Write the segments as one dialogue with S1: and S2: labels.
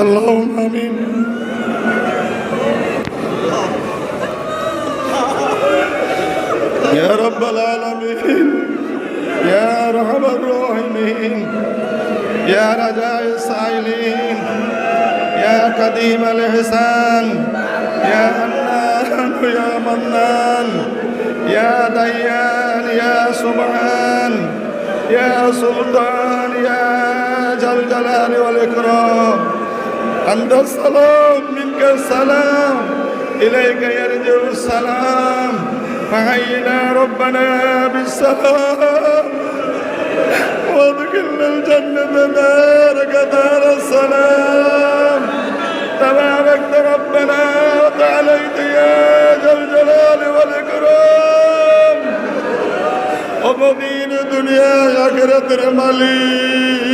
S1: اللهم آمين. يا رب العالمين يا ارحم الراحمين يا رجاء السائلين يا قديم الإحسان يا حنان يا منان يا ديان يا سبحان يا سلطان يا ذا الجلال والإكرام. أنت السلام منك السلام إليك يرجع السلام. فحينا ربنا بالسلام. وادخلنا الجنة دارك دار السلام. تباركت ربنا وتعاليت يا ذا الجلال والإكرام. ومدين دنيا آخرة مالي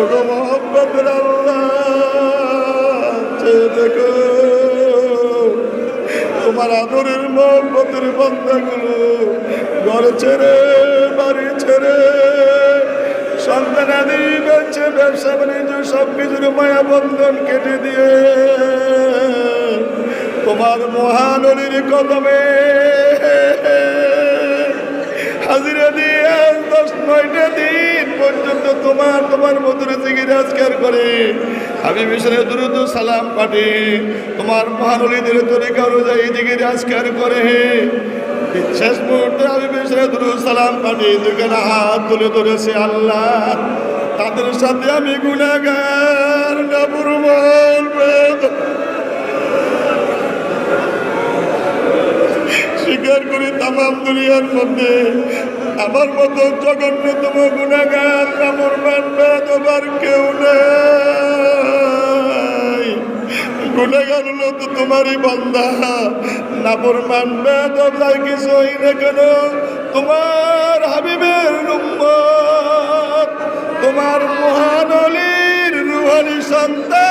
S1: ওগো মোহাম্মতের আল্লাহ দেখো। তোমার আদরের মোহাম্মতের বন্ধাগুলো ঘর ছেড়ে, বাড়ি ছেড়ে। সন্তানাদি বেঁচে, ব্যবসা বাণিজ্য সব কিছুর মায়া বন্ধন কেটে দিয়ে তোমার মহানরীর কদমে হাজিরা দিয়ে দশ নয়টা দিন পর্যন্ত তোমার তোমার মধুর জিগিরাজকার করে। আমি মিশনে দ্রুত সালাম পাঠে। তোমার মহানলীদের তরিকা অনুযায়ী জিগিরাজকার করে। শেষ মুহূর্তে আমি মিশনে দ্রুত সালাম পাঠে। দুখানে হাত তুলে ধরেছে আল্লাহ। তাদের সাথে আমি গুণাগার বেদ স্বীকার করি তাম দুনিয়ার মধ্যে। আমার মতো জঘন্যতম গুণাগার আমার মানবে তোমার কেউ নেই। গুণাগার হলো তো তোমারই বন্ধা নাপর মানবে তোমরা কিছু না কেন তোমার হাবিবের উম্মত, তোমার মহানলীর রুহানি সন্তান।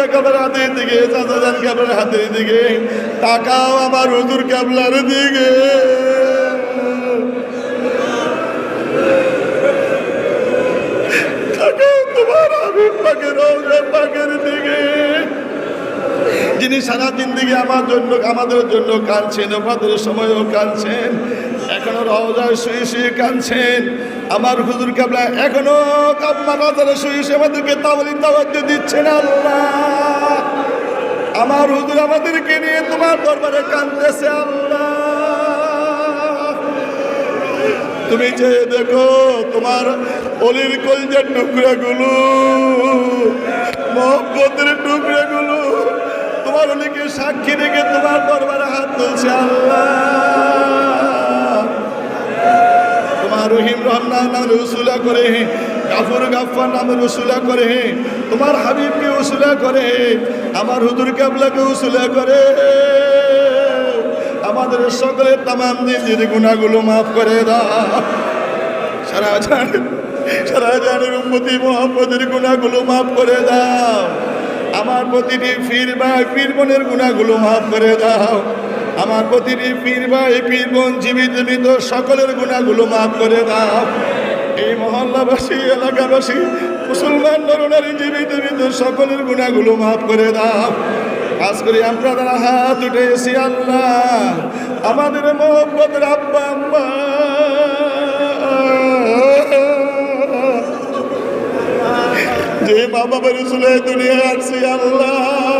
S1: বিশ্বকাপের হাতের দিকে চাচাজান কাপের হাতের দিকে, তাকাও আমার হুজুর কাবলার দিকে। যিনি সারাদিন দিকে আমার জন্য, আমাদের জন্য কাঁদছেন আমাদের সময়ও কাঁদছেন, এখনও রওজায় শুয়ে শুয়ে কাঁদছেন। আমার হুজুর কাবলা এখনও কাবলা বাজারে শুয়ে শুয়ে আমাদেরকে তাওয়ালি তাওয়াজ্য দিচ্ছেন আল্লাহ। আমার হুজুর আমাদেরকে নিয়ে তোমার দরবারে কাঁদতেছে আল্লাহ। তুমি যে দেখো তোমার অলির কলজের টুকরাগুলো, মহব্বতের টুকরাগুলো, তোমার অলিকে সাক্ষী রেখে তোমার দরবারে হাত তুলছে আল্লাহ। রহিম রহমান নামে উসুলা করে গাফর গাফার নামে উসুলা করে তোমার হাবিবকে উসুলা করে আমার হুদুর কাবলাকে উসুলা করে আমাদের সকলের তামাম দিন গুণাগুলো মাফ করে দাও। সারা জান, সারা জানের উন্মতি মোহাম্মদের গুণাগুলো মাফ করে দাও। আমার প্রতিটি ফির ভাই পীর বোনের গুণাগুলো মাফ করে দাও। আমার প্রতিটি পীর ভাই, পীর বোন, জীবিত মৃত সকলের গুণাগুলো মাফ করে দাও। এই মহল্লাবাসী, এলাকাবাসী, মুসলমান নরনারী জীবিত মৃত সকলের গুণাগুলো মাফ করে দাও। কাজ করি আমরা তারা হাত উঠেছি, আল্লাহ, আমাদের মোহাম্মদের আব্বা যে বাবা বাবার রসুলে দুনিয়ায় আসছি, আল্লাহ।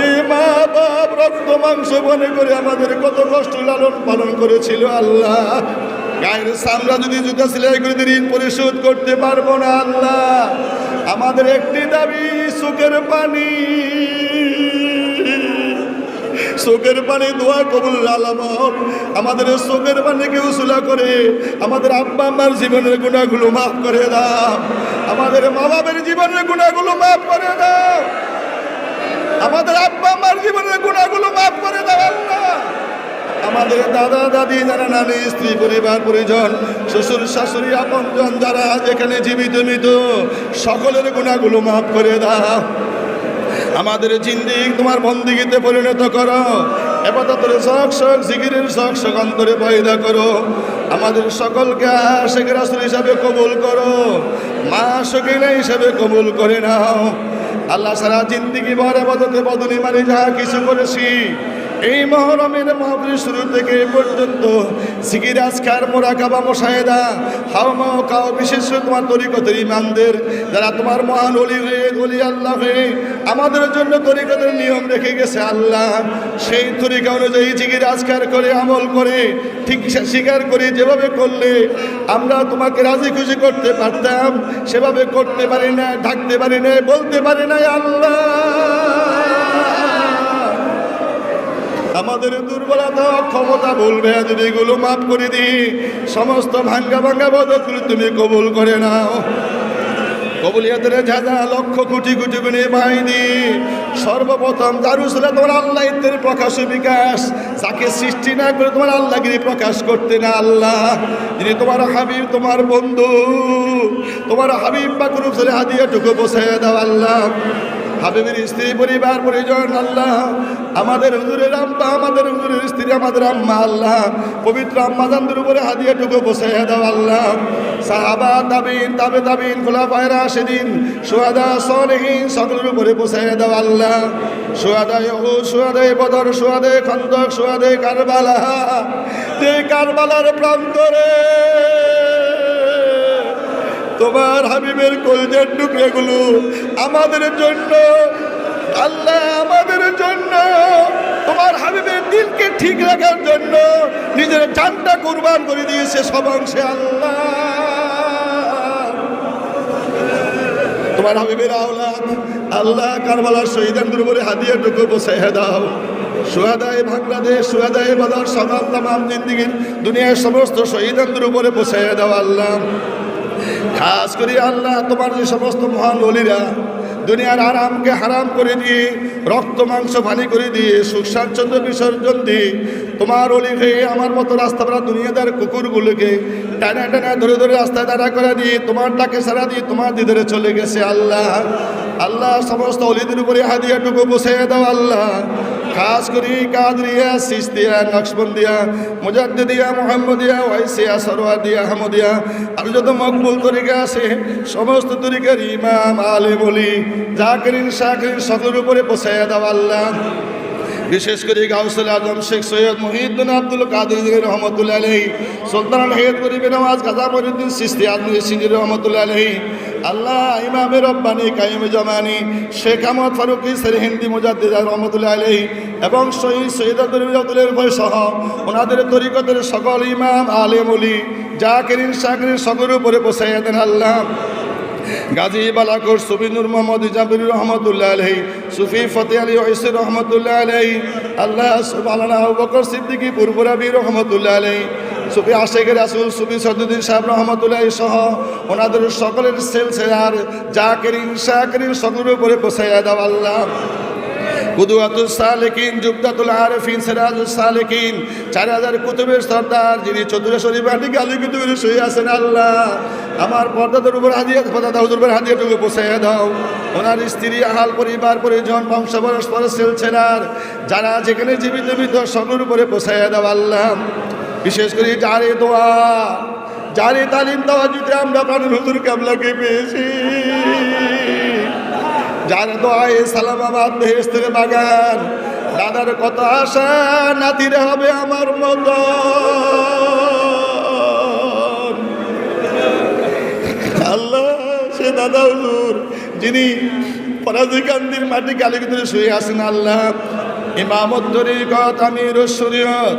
S1: যে মা, বাপ, রক্ত, মাংস মনে করে আমাদের কত কষ্ট লালন পালন করেছিল আল্লাহ। গায়ের সামরা যদি জুতা সেলাই করে ঋণ পরিশোধ করতে পারব না আল্লাহ। আমাদের একটি দাবি, সুখের পানি। চোখের পানি দোয়া কবুল আলামত আমাদের চোখের পানিকে উসুলা করে, আমাদের আব্বা আম্মার জীবনের গুণাগুলো মাফ করে দাও। আমাদের মা বাবের জীবনের গুণাগুলো মাফ করে দাও। আমাদের আব্বা আম্মার জীবনের গুণাগুলো মাফ করে দাও আল্লাহ। আমাদের দাদা, দাদি যারা নানি, স্ত্রী, পরিবার, পরিজন, শ্বশুর, শাশুড়ি, আপনজন যারা যেখানে জীবিত মৃত, সকলের গুণাগুলো মাফ করে দাও। আমাদের জিন্দিগ তোমার বন্দিগিতে পরিণত করো। এবাদতের শখ শখ জিগিরের শখ শখ অন্তরে পয়দা করো। আমাদের সকলকে আশেখ রাসুল হিসাবে কবুল করো। মা শকিনা হিসাবে কবুল করে নাও। আল্লাহ সারা জিন্দিগি ভর বদতে বদলি মানে যা কিছু করেছি। এই মহরমের মহাপুরি শুরু থেকে পর্যন্ত সিকির আজকার মোরাকাবা মোশাহেদা হাও মাও কাও বিশেষ তোমার তরিকতের ইমানদের, যারা তোমার মহান অলি হয়ে অলি আল্লাহ হয়ে আমাদের জন্য তরিকতের নিয়ম রেখে গেছে আল্লাহ। সেই তরিকা অনুযায়ী জিকির আজকার করে, আমল করে, ঠিক স্বীকার করে যেভাবে করলে আমরা তোমাকে রাজি খুশি করতে পারতাম, সেভাবে করতে পারি না ঢাকতে পারি না বলতে পারি না আল্লাহ। আমাদের দুর্বলতা ক্ষমতা বলবে যদি এগুলো মাফ করে দিই, সমস্ত ভাঙ্গা ভাঙ্গা বদগুলো তুমি কবুল করে নাও। কবুলিয়াতের ঝাঁঝা লক্ষ কোটি কোটি গুণে বাহিনী সর্বপ্রথম দারুসলে তোমার আল্লাহ ইত্তের প্রকাশ বিকাশ। যাকে সৃষ্টি না করে তোমার আল্লাহগিরি প্রকাশ করতে না আল্লাহ, যিনি তোমার হাবিব, তোমার বন্ধু, তোমার হাবিব বা কোনো হাদিয়াটুকু বসাইয়া দাও আল্লাহ। হাবিবের স্ত্রী, পরিবার, পরিজন, আল্লাহ। আমাদের হুজুরের আম্মা আমাদের হুজুরের স্ত্রী, আমাদের আম্মা, আল্লাহ। পবিত্র আম্মা জানদের উপরে হাদিয়াটুকু বসাইয়া দাও, আল্লাহ। সাহাবা, তাবিন, তাবে তাবিন খোলা পায়রা সেদিন সোহাদা সলেহীন সকলের উপরে বসাইয়া দাও, আল্লাহ। সোহাদায় ও সোহাদায় বদর সোহাদায় খন্দক সোহাদায় কারবালা। যে কারবালার প্রান্তরে তোমার হাবিবের কলজের টুকরেগুলো আমাদের জন্য, আল্লাহ আমাদের জন্য, তোমার হাবিবের দিলকে ঠিক রাখার জন্য নিজের জানটা কুরবান করে দিয়েছে সব অংশে আল্লাহ। তোমার হাবিবের আওলাদ, আল্লাহ কারবালার শহীদানদের উপরে হাদিয়াটুকু বসাইয়া দাও। সুহাদায় বাংলাদেশ সুহাদায় বাদার সমাল তামাম জিন্দিগির দুনিয়ার সমস্ত শহীদানদের উপরে বসাইয়া দাও আল্লাহ। খাস করে আল্লাহ, তোমার যে সমস্ত মহান অলিরা দুনিয়ার আরামকে হারাম করে দিয়ে, রক্ত, মাংস, পানি করে দিয়ে, সুখ, স্বাচ্ছন্দ্য, বিসর্জন দিয়ে, তোমার অলি হয়ে আমার মতো রাস্তা পাড়া দুনিয়াদার কুকুরগুলোকে টানা টানা ধরে ধরে রাস্তায় দাঁড়া করে দিয়ে তোমার ডাকে সারা দিয়ে তোমার দিদারে চলে গেছে আল্লাহ। আল্লাহ, সমস্ত অলিদের উপরে হাদিয়াটুকু বসে দাও আল্লাহ। খাস করি কাদরিয়া সিস্তিয়া নকশবন্দিয়া মুজাদ্দিদিয়া মোহাম্মদিয়া ওয়াইসিয়া সরওয়াদিয়া আহমদিয়া আর যত মকবুল তরিকা আছে সমস্ত তরিকার ইমাম আলে বলি জাকিরিন শাকিরিন সকলের উপরে বসাইয়া দাও আল্লাহ বিশেষ করে গাউসুল আজম শেখ সৈয়দ মহিউদ্দিন আব্দুল কাদের রহমতুল্লাহ আলহী সুলতান হেদ গরিব নওয়াজ গাজা মহিউদ্দিন সিস্তি আদমি সিঙ্গির রহমতুল্লাহ আলহী আল্লাহ, ইমামে রব্বানি, কাইম জমানি, শেখ আহমদ ফারুকি হিন্দি মুজাদ্দিদ রহমতুল্লাহ আলহী এবং শহীদ সৈয়দ আব্দুলের ভয় সহ ওনাদের তরিকতের সকল ইমাম, আলেম অলি জাকিরিন, শাকিরিন সকলের উপরে বসাইয়া দেন আল্লাহ। গাজী বালাকোর সুবিনুর মোহাম্মদ ইজাবুর রহমতুল্লাহ আলহী সুফি ফতে আলী ঐসির রহমতুল্লাহ আলহী আল্লাহ সুবালানা বকর সিদ্দিকি পুরপুরাবি রহমতুল্লাহ আলহী সুফি আশেখের রাসুল, সুফি সদুদ্দিন সাহেব রহমতুল্লাহ সহ ওনাদের সকলের সেলসেলার জাকেরিন শাকরিন সকলের উপরে বসাইয়া দাও আল্লাহ। কুদুয়াতুল সালেকিন চার হাজার সর্দার যিনি আল্লাহ। আমার হাদিয়া ওনার আহাল পরিবার যারা যেখানে জীবিত, মৃত, সকলের উপরে বসাইয়া দাও আল্লাহ। বিশেষ করে যারে দোয়া, যারে তালিম দেওয়া যদি আমরা প্রাণের হুজুর কামলাকে পেয়েছি? যার দোয়ায় সালামাবাদ বেহেস্তের বাগান, দাদার কত আশা, নাতিরে হবে আমার মতো আল্লাহ, সে দাদা হুজুর, যিনি পরাজিকান্দির মাটি ভিতরে শুয়ে আছেন, আল্লাহ, ইমামত তরিকত আমির শরীয়ত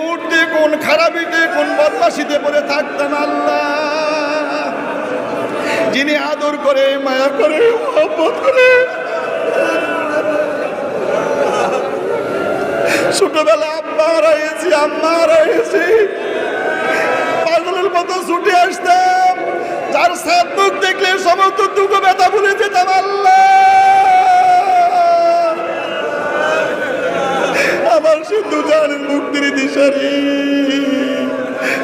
S1: কোন খারাপিতে কোন বদমাসিতে পড়ে থাকতাম আল্লাহ। যিনি আদর করে, মায়া করে, মহব্বত করে। ছোটবেলা আম্মা হারাইছি আম্মা হারাইছি পাগলের মতো ছুটে আসতাম। যার সাত দেখলে সমস্ত দুঃখ ব্যথা ভুলে যেতাম আল্লাহ। সিন্ধু জানের মুক্তির দিশারি।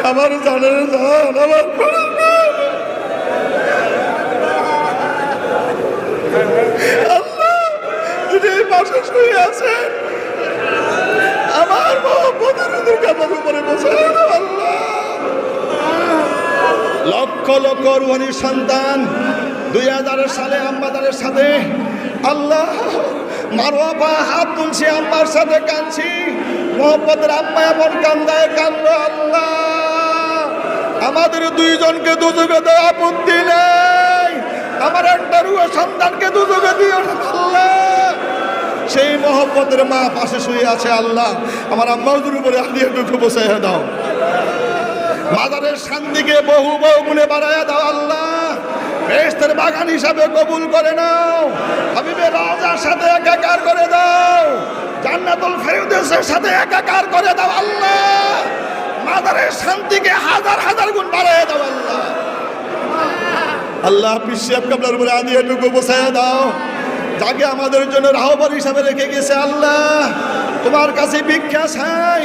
S1: আমার জানের জান, আমার আছেন, আমার লক্ষ লক্ষ রুহানির সন্তান দুই হাজার সালে আম্বাদারের সাথে আল্লাহ হাত সাথে কাঁদছি। কান্দায় কান্দ, আল্লাহ। আমাদের দুইজনকে দুযোগে দেওয়া আপত্তি নেই। আমার একটা রুয়া সন্তানকে দুযোগে দিয়ে আল্লাহ। সেই মোহব্বতের মা পাশে শুয়ে আছে, আল্লাহ। আমার আম্মাউদের উপরে হাতিয়ে দুঃখ বসে দাও। মাজারের শান্তিকে বহু বহু গুণে বাড়াইয়া দাও, আল্লাহ। বেহেশতের বাগান হিসাবে কবুল করে নাও। হাবিবের রাজার সাথে একাকার করে দাও। জান্নাতুল ফেরুদেসের সাথে একাকার করে দাও আল্লাহ। মাজারের শান্তিকে হাজার হাজার গুণ বাড়াইয়া দাও আল্লাহ। আল্লাহ পিসিয়াব কাবলার উপরে আদি এটুকু বসাইয়া দাও। যাকে আমাদের জন্য রাহবর হিসাবে রেখে গেছে আল্লাহ। তোমার কাছে ভিক্ষা চাই।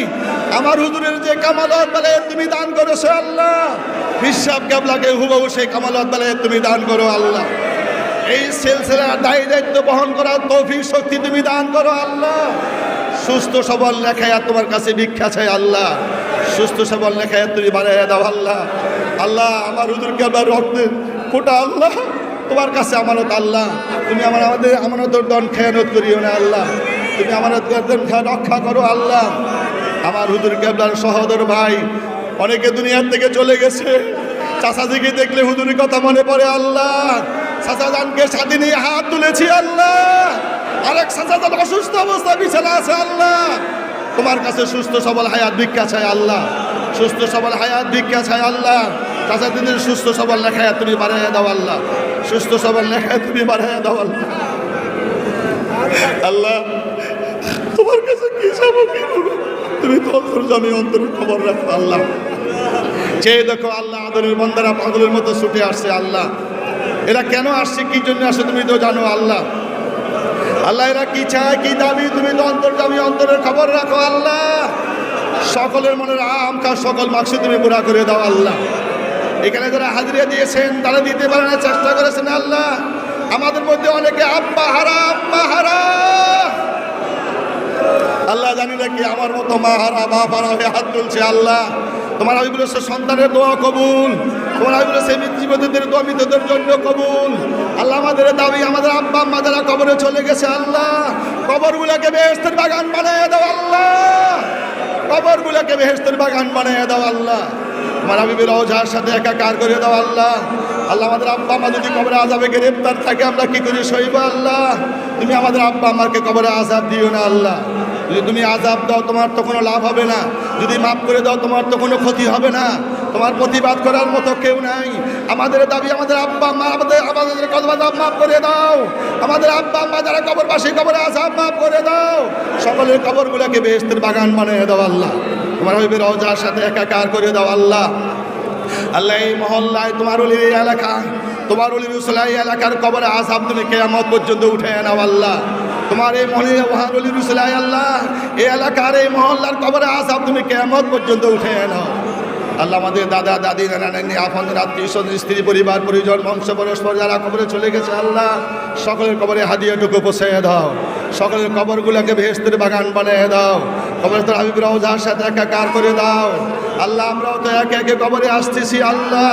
S1: আমার হুজুরের যে কামালত বেলে, তুমি দান করেছ আল্লাহ। পিসাব কাবলাকে হুবহু সেই কামালত বেলে, তুমি দান করো আল্লাহ। এই সিলসিলার দায়ী দায়িত্ব বহন করার তৌফিক শক্তি তুমি দান করো আল্লাহ। সুস্থ সবল লেখায় তোমার কাছে ভিক্ষা চাই আল্লাহ। সুস্থ সবল লেখায় তুমি বাড়াইয়া দাও আল্লাহ। আল্লাহ, আমার হুজুরকে আবার রক্তে কোটা আল্লাহ, তোমার কাছে আমানত আল্লাহ। তুমি আমার আমাদের আমানতর দন খেয়ানত করিও না আল্লাহ। তুমি আমানত রক্ষা করো, আল্লাহ। আমার হুজুর কেবলার সহদর ভাই অনেকে দুনিয়ার থেকে চলে গেছে। চাচাজিকে দেখলে হুজুরের কথা মনে পড়ে, আল্লাহ। চাচাজানকে সাথে নিয়ে হাত তুলেছি, আল্লাহ। আরেক চাচাজান অসুস্থ অবস্থা বিছানা আছে, আল্লাহ। তোমার কাছে সুস্থ সবল হায়াত ভিক্ষা চাই, আল্লাহ। সুস্থ সবল হায়াত ভিক্ষা চাই, আল্লাহ। চাচা দিনের সুস্থ সবল লেখায় তুমি বাড়াইয়া দাও, আল্লাহ। সুস্থ সবল লেখায় তুমি বাড়াইয়া দাও, আল্লাহ। আল্লাহ তুমি তো অন্তর জানি খবর রাখো আল্লাহ। চেয়ে দেখো আল্লাহ আদরের বন্দারা পাগলের মতো ছুটে আসছে আল্লাহ। এরা কেন আসছে, কি জন্য আসছে তুমি তো জানো আল্লাহ। আল্লাহ, এরা কি চায়, কি দাবি? তুমি তো অন্তর অন্তরের খবর রাখো আল্লাহ। সকলের মনের আমকার সকল মাকসি তুমি পুরা করে দাও আল্লাহ। এখানে যারা হাজিরা দিয়েছেন, তারা দিতে পারে না, চেষ্টা করেছেন আল্লাহ। আমাদের মধ্যে অনেকে আব্বা হারা আব্বা হারা। আল্লাহ জানি না কি আমার মতো মা হারা মা হারা হয়ে হাত তুলছে আল্লাহ। তোমার আবিবুল সন্তানের দোয়া কবুল। তোমার আবিবুল জীবদের দোয়া মৃতদের জন্য কবুল। আল্লাহ আমাদের দাবি, আমাদের আব্বা আম্মা যারা কবরে চলে গেছে আল্লাহ, কবরগুলোকে বেহেস্তের বাগান বানিয়ে দাও আল্লাহ। কবরগুলোকে বেহেস্তের বাগান বানিয়ে দাও আল্লাহ। আমার আবিবের ওঝার সাথে একাকার করে দাও আল্লাহ। আল্লাহ আমাদের আব্বা আমা যদি কবরে আজাবে গ্রেপ্তার থাকে, আমরা কি করি সইব আল্লাহ? তুমি আমাদের আব্বা আমাকে কবরে আজাব দিও না আল্লাহ। যদি তুমি আজাব দাও, তোমার তো কোনো লাভ হবে না। যদি মাফ করে দাও, তোমার তো কোনো ক্ষতি হবে না। তোমার প্রতিবাদ করার মতো কেউ নাই। আমাদের দাবি, আমাদের আব্বা, মা, আমাদের আমাদের কদমা মাফ করে দাও। আমাদের আব্বা, আম্মা যারা কবরবাসী, কবরে আজাব মাফ করে দাও। সকলের কবরগুলোকে বেহেস্তের বাগান বানিয়ে দাও আল্লাহ। তোমার ওই রওজার সাথে একাকার করে দাও আল্লাহ। আল্লাহ, এই মহল্লায় তোমার অলির এই এলাকা, তোমার অলির উসলাই এলাকার কবরে আসাব তুমি কেয়ামত পর্যন্ত উঠে নাও আল্লাহ। তোমার এই মহলে ওহার অলির উসলাই আল্লাহ। এই এলাকার এই মহল্লার কবরে আসাব তুমি কেমন পর্যন্ত উঠে নাও আল্লাহ আমাদের দাদা, দাদি নানা নানি আত্মীয় স্বজন, স্ত্রী, পরিবার, পরিজন, বংশ, পরস্পর যারা কবরে চলে গেছে, আল্লাহ, সকলের কবরে হাদিয়াটুকু পৌঁছে দাও। সকলের কবরগুলোকে ভেস্তের বাগান বানিয়ে দাও। কবর তোর হাবিব রওজার সাথে একাকার করে দাও। আল্লাহ, আমরাও তো একে একে কবরে আসতেছি, আল্লাহ।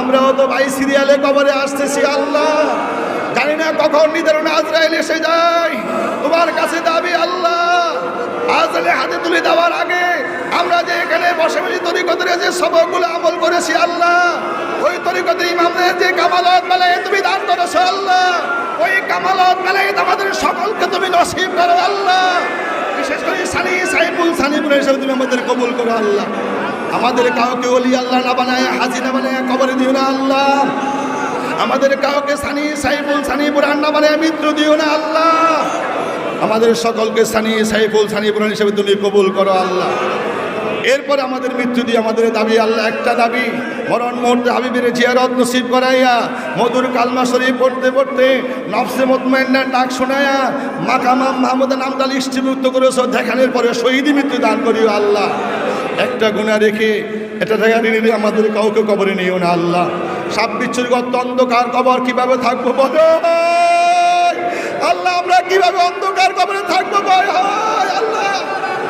S1: আমরাও তো ভাই সিরিয়ালে কবরে আসতেছি, আল্লাহ। জানি না কখন নিদারুন আজরাইল এসে যায়। তোমার কাছে দাবি আল্লাহ। আজরাইলের হাতে তুলে দেওয়ার আগে আমরা যে এখানে বসে বসে তরিকতের যে সবকগুলো আমল করেছি আল্লাহ, ওই তরিকতের ইমামদের যে কামালত বেলায় তুমি দান করেছ আল্লাহ, ওই কামালত বেলায় আমাদের সকলকে তুমি নসিব করো আল্লাহ। বিশেষ করে সানি সাইফুল সানিপুর হিসেবে তুমি আমাদের কবুল করো আল্লাহ। আমাদের কাউকে অলি আল্লাহ না বানায়, হাজি না বানায়, কবরে দিও না আল্লাহ। আমাদের কাউকে সানি সাইফুল সানি বুরহান না বানায় মৃত্যু দিও না আল্লাহ। আমাদের সকলকে সানি সাইফুল সানি বুরহান হিসেবে তুমি কবুল করো আল্লাহ। এরপর আমাদের মৃত্যু দিয়ে আমাদের দাবি, আল্লাহ একটা দাবি, মরণ মুহূর্তে হাবিবের জিয়ারত নসিব করাইয়া, মধুর কালমা শরীফ পড়তে পড়তে নফসে মতমাইন্নার ডাক শোনায়া মাকামাম মাহমুদের নামটা লিষ্টিমুক্ত করেছ, দেখানোর পরে শহীদ মৃত্যু দান করিও আল্লাহ। একটা গুণা রেখে, এটা ঋণী আমাদের কাউকে কবরে নিও না আল্লাহ। সাপ বিচ্ছুর গর্ত অন্ধকার কবর কীভাবে থাকব বলো? আল্লাহ, আমরা কীভাবে অন্ধকার কবরে থাকব ভয় আল্লাহ!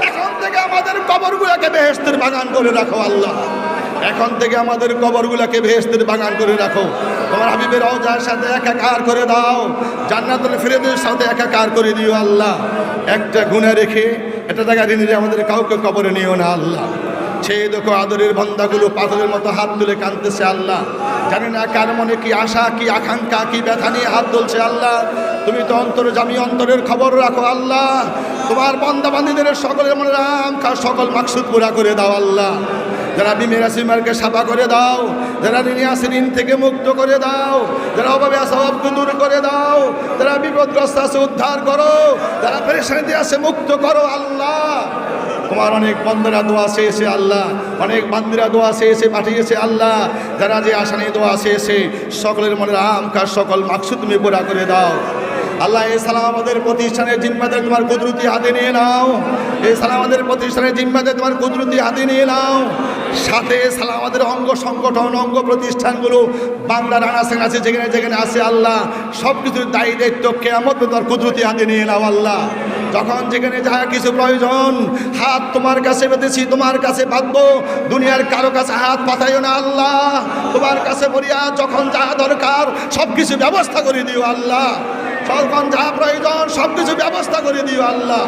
S1: এখন থেকে আমাদের কবরগুলোকে বেহেস্তের বাগান করে রাখো, আল্লাহ। এখন থেকে আমাদের কবরগুলোকে বেহেস্তের বাগান করে রাখো। তোমার হাবিবের অজার সাথে একাকার করে দাও। জান্নাতুল ফিরেদের সাথে একাকার করে দিও, আল্লাহ। একটা গুণা রেখে এটা দেখা ঋণী আমাদের কাউকে কবরে নিও না, আল্লাহ। সেই দেখো আদরের বন্দাগুলো পাথরের মতো হাত তুলে কাঁদতেছে আল্লাহ। জানি না কার মনে কি আশা, কি আকাঙ্ক্ষা, কি ব্যথা নিয়ে হাত তুলছে আল্লাহ। তুমি তো অন্তর জামি অন্তরের খবর রাখো আল্লাহ। তোমার বন্দা বান্দিদের সকলের মনে রাম কার সকল মাকসুদ পুরা করে দাও আল্লাহ। যারা বিমের আসিমারকে সাফা করে দাও, যারা ঋণী আছে ঋণ থেকে মুক্ত করে দাও, যারা অভাবে আছে অভাবকে দূর করে দাও, যারা বিপদগ্রস্ত আছে উদ্ধার করো, যারা পেরেশানিতে আছে মুক্ত করো আল্লাহ। তোমার অনেক বন্ধুরা দোয়া চেয়েছে আল্লাহ, অনেক বান্দিরা দোয়া চেয়েছে, পাঠিয়েছে আল্লাহ। যারা যে আসানি দোয়া চেয়েছে, সকলের মনে আমকার সকল মাকসুদ তুমি পুরা করে দাও। আল্লাহ এ সালাম আমাদের প্রতিষ্ঠানের জিম্মাদের তোমার কুদরতি হাতে নিয়ে নাও। এই সালাম আমাদের প্রতিষ্ঠানের জিম্মাদের তোমার কুদরতি হাতে নিয়ে নাও। সাথে সালাম আমাদের অঙ্গ সংগঠন, অঙ্গ প্রতিষ্ঠানগুলো বাংলার আনাসে আছে যেখানে যেখানে আছে আল্লাহ সব কিছুর দায়ী দায়িত্ব কেমন তোমার কুদরতি হাতে নিয়ে নাও আল্লাহ। যখন যেখানে যা কিছু প্রয়োজন, হাত তোমার কাছে পেতেছি তোমার কাছে পাতবো দুনিয়ার কারও কাছে হাত পাতাইও না আল্লাহ। তোমার কাছে বলিয়া যখন যা দরকার সব কিছু ব্যবস্থা করে দিও আল্লাহ। যখন যা প্রয়োজন সব কিছু ব্যবস্থা করে দিও আল্লাহ।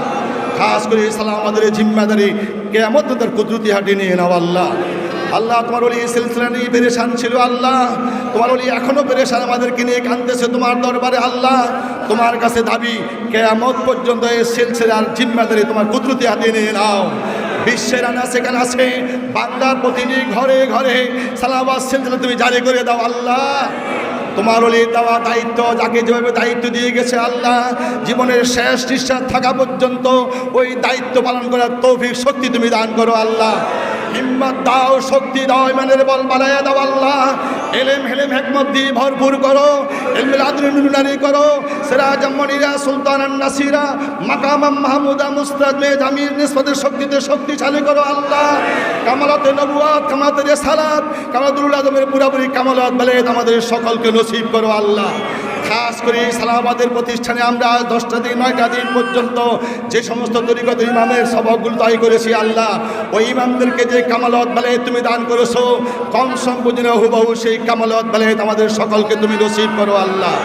S1: খাস করে ইসলাম আমাদের জিম্মাদারি কেমন তার কুদরতি হাঁটি নিয়ে নাও আল্লাহ। আল্লাহ, তোমার ওলি সিলসিলা নিয়ে পেরেশান ছিল আল্লাহ। তোমার ওলি এখনও পেরেশান আমাদেরকে নিয়ে কানতেছে তোমার দরবারে আল্লাহ। তোমার কাছে দাবি, কেয়ামত পর্যন্ত এই সিলসিলার জিম্মাদারি তোমার কুদরতি হাতে নিয়ে নাও। বিশ্বের আনা সেখানে আছে বাংলার প্রতিটি ঘরে ঘরে সালাবাদ সিলসিলা তুমি জারি করে দাও আল্লাহ। তোমার ওলি দেওয়া দায়িত্ব, যাকে যেভাবে দায়িত্ব দিয়ে গেছে আল্লাহ, জীবনের শেষ নিঃশ্বাস থাকা পর্যন্ত ওই দায়িত্ব পালন করার তৌফিক শক্তি তুমি দান করো আল্লাহ। হিম্মত দাও, শক্তি দাও, ইমানের বল বানায় দাও আল্লাহ। এলেম, হেলেম, হেকমত দিয়ে ভরপুর করো। এলমিল আদরুনারি করো। সিরাজ মনিরা সুলতান নাসিরা, মাকামাম মাহমুদা, মুস্তাদ মে জামির নিসবতের শক্তিতে শক্তিশালী করো আল্লাহ। কামালাতে নবুয়াত, কামালাতে রেসালাত কামাতুল আজমের পুরাপুরি কামালাত বলে আমাদের সকলকে নসিব করো আল্লাহ। খাস করে এই সালামাবাদের প্রতিষ্ঠানে আমরা দশটা দিন, নয়টা দিন পর্যন্ত যে সমস্ত তরিকত ইমামের সবকগুলো তৈরি করেছি আল্লাহ। ওই ইমামদেরকে যে কামালত বেলে তুমি দান করেছ, কম সম্পূর্ণ হুবহু সেই কামালত বেলে আমাদের সকলকে তুমি নসিব করো আল্লাহ।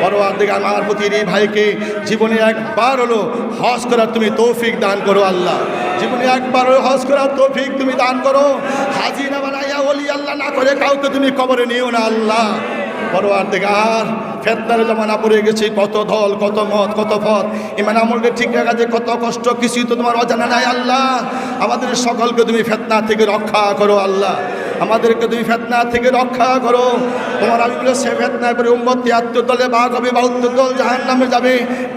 S1: পরোয়ার দিকে আমার প্রতি এই ভাইকে জীবনে একবার হলো হজ করার তুমি তৌফিক দান করো আল্লাহ। জীবনে একবার হলো হজ করার তৌফিক তুমি দান করো। হাজি না বানাইয়া ওলি আল্লাহ না করে কাউকে তুমি কবরে নিও না আল্লাহ। পরোয়ার দিকে আর ফেতনার জমানা পড়ে গেছে, কত দল কত মত, কত পথ। ইমান আমলকে ঠিক রাখা যে কত কষ্ট, কিছুই তো তোমার অজানা নাই, আল্লাহ। আমাদের সকলকে তুমি ফেতনা থেকে রক্ষা করো, আল্লাহ। আমাদেরকে তুমি ফেতনা থেকে রক্ষা করো। তোমার আমি বলে সে ফেতনা করে উম্মত তিয়াত্তর দলে ভাগ হবে বা উত্তর দল জাহান নামে যাবে।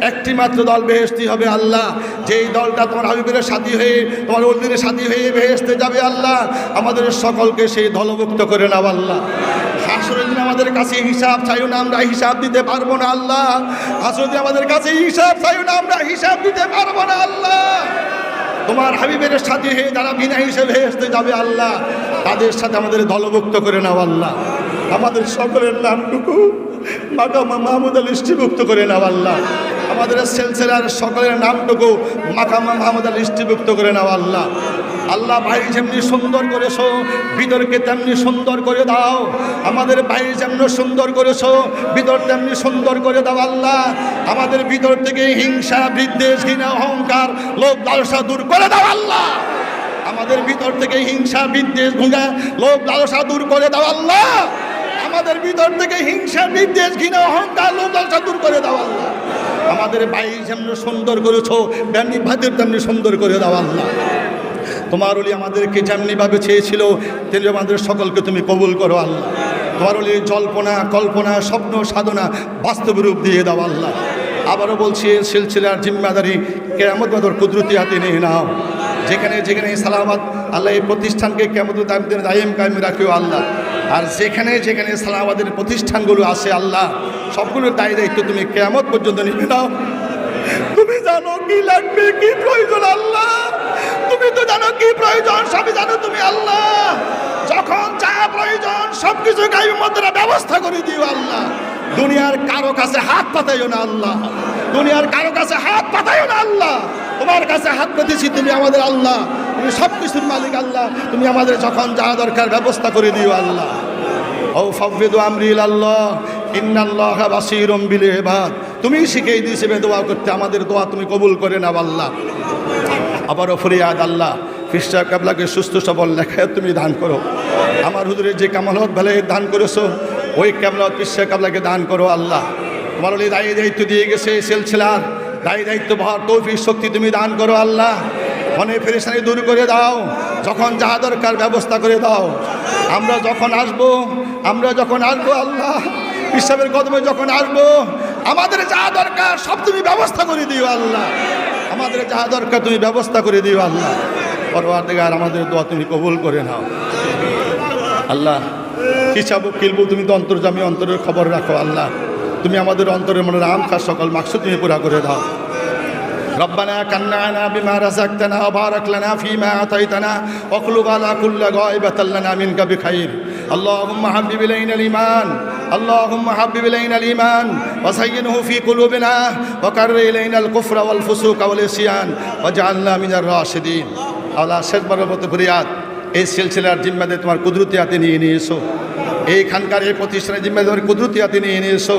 S1: একটি মাত্র দল বেহেস্তি হবে আল্লাহ। যেই দলটা তোমার হাবিবের সাথী হয়ে, তোমার উর্দিনের সাথী হয়ে বেহেস্তে যাবে আল্লাহ। আমাদের সকলকে সেই দলভুক্ত করে নাও আল্লাহ। আমাদের কাছে হিসাব চাইও না, আমরা হিসাব দিতে পারব না আল্লাহ। হাসরের আমাদের কাছে হিসাব চাইও না, আমরা হিসাব দিতে পারব না আল্লাহ। তোমার হাবিবের সাথে হয়ে যারা বিনা হিসেবে হেসতে যাবে আল্লাহ। তাদের সাথে আমাদের দলভুক্ত করে নাও আল্লাহ। আমাদের সকলের নামটুকু মাকামা মাহমুদ আল ইষ্টিভুক্ত করে নাও আল্লাহ। আমাদের সেলসেলার সকলের নামটুকু মাকামা মাহমুদ আল ইষ্টিভুক্ত করে নাও আল্লাহ। আল্লাহ বাইরে যেমনি সুন্দর করেছ, ভিতরকে তেমনি সুন্দর করে দাও। আমাদের ভাই যেমনি সুন্দর করেছ, ভিতর তেমনি সুন্দর করে দাও আল্লাহ। আমাদের ভিতর থেকে হিংসা, বিদ্বেষ, ঘৃণা, অহংকার, লোভ, লালসা দূর করে দাও আল্লাহ। আমাদের ভিতর থেকে হিংসা, বিদ্বেষ ভুঙ্গা লোভ, লালসা দূর করে দাও আল্লাহ। আমাদের ভিতর থেকে হিংসা, বিদ্বেষ, ঘৃণা, অহংকার, লোভ, লালসা দূর করে দাও আল্লাহ। আমাদের বাইরে যেমন সুন্দর করেছ তেমনি ভাতের তেমনি সুন্দর করে দাও আল্লাহ। তোমার ওলি আমাদেরকে যেমনিভাবে চেয়েছিল, তেমনি আমাদের সকলকে তুমি কবুল করো আল্লাহ। তোমার ওলি জল্পনা, কল্পনা, স্বপ্ন, সাধনা বাস্তব রূপ দিয়ে দাও আল্লাহ। আবারও বলছি সিলসিলার জিম্মাদারি কেমন বাদর কুদরতি হাতে নিয়ে নাও। যেখানে যেখানে সালামাত আল্লাহ এই প্রতিষ্ঠানকে কেমন দায়েম কায়েম রাখিও আল্লাহ। আর যেখানে যেখানে সালামাদের প্রতিষ্ঠানগুলো আছে আল্লাহ, সবগুলোর দায়ী দায়িত্ব তুমি কেমন পর্যন্ত নিবে নাও। তুমি জানো কি লাগবে, কি প্রয়োজন আল্লাহ? তুমি তো জানো কি প্রয়োজন, সবই জানো তুমি আল্লাহ। যখন যা প্রয়োজন সব কিছু গাইবের মধ্যে ব্যবস্থা করে দিও আল্লাহ। দুনিয়ার কারও কাছে হাত পাতাইও না আল্লাহ। দুনিয়ার কারও কাছে হাত পাতাইও না আল্লাহ। তোমার কাছে হাত পেতেছি তুমি আমাদের আল্লাহ। তুমি সব কিছুর মালিক আল্লাহ। তুমি আমাদের যখন যা দরকার ব্যবস্থা করে দিও আল্লাহ। ও ফাবিদু আমরিল আল্লাহ ইন্নাল্লাহ বাসিরুম বিল ইবাদ। তুমি শিখিয়ে দিয়েছিলে দোয়া করতে। আমাদের দোয়া তুমি কবুল করে নাও আল্লাহ। আবারও ফরিয়াদ আল্লাহ। ফিস্টা কাবলাকে সুস্থ সবল লেখায় তুমি দান করো। আমার হুজুরের যে কামালত ভালে দান করেছ। ওই কামলত ফিস্টা কাবলাকে দান করো আল্লাহ। তোমার দায়ী দায়িত্ব দিয়ে গেছে সেলছিলার দায়ী দায়িত্ব ভর তৌফিক শক্তি তুমি দান করো আল্লাহ। মনে ফেরেশানি দূর করে দাও, যখন যাহা দরকার ব্যবস্থা করে দাও। আমরা যখন আসব, আমরা যখন আসব আল্লাহ বিশ্বের কদমে যখন আসব, আমাদের যা দরকার সব তুমি ব্যবস্থা করে দিও আল্লাহ। আমাদের যা দরকার তুমি ব্যবস্থা করে দিও আল্লাহ। পরওয়ারদিগার আমাদের দোয়া তুমি কবুল করে নাও। আল্লাহ চাবো কিলবো তুমি তো অন্তর্জামী অন্তরের খবর রাখো আল্লাহ। তুমি আমাদের অন্তরের মনে রাম খাস সকল মাকসুদ তুমি পুরা করে দাও ربنا كنعنا بما رزقتنا وبارك لنا فيما أعطيتنا واقلب على كل غائبة لنا منك بخير اللهم حبب إلينا الإيمان اللهم حبب إلينا الإيمان وزينه في قلوبنا وكرر إلينا الكفر والفسوق والعصيان واجعلنا من الراشدين আল্লাহ শেষবারের মতো ফরিয়াদ এই সিলসিলার জিম্মাদের তোমার কুদরতি হাতে নিয়ে নিয়ে এসো এইখানকার এই প্রতিষ্ঠানের জিম্মাদের তোমার কুদরতি হাতে নিয়ে নিয়ে এসো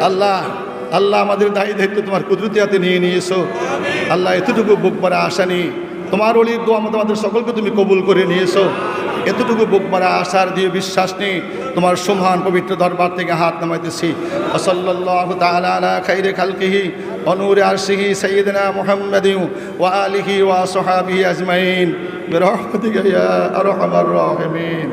S1: আল্লাহ আল্লাহ আমাদের দায়ী দায়িত্ব তোমার কুদরতি হাতে নিয়ে নিয়ে এসো আল্লাহ এতটুকু বুক মারা আশা নেই। তোমার অলির দোয়া আমাদের সকলকে তুমি কবুল করে নিয়ে এসো এতটুকু বুক মারা আশার দিয়ে বিশ্বাস নেই। তোমার সুমহান পবিত্র দরবার থেকে হাত নামাইতেছি। আলা খাইরে খালকিহি অনুর আরশিহি সৈয়দনা মুহাম্মাদি ওয়া আলিহি ওয়া সাহাবিহি আজমাইন। বিরহমাতিকা ইয়া আরহামার রাহিমিন।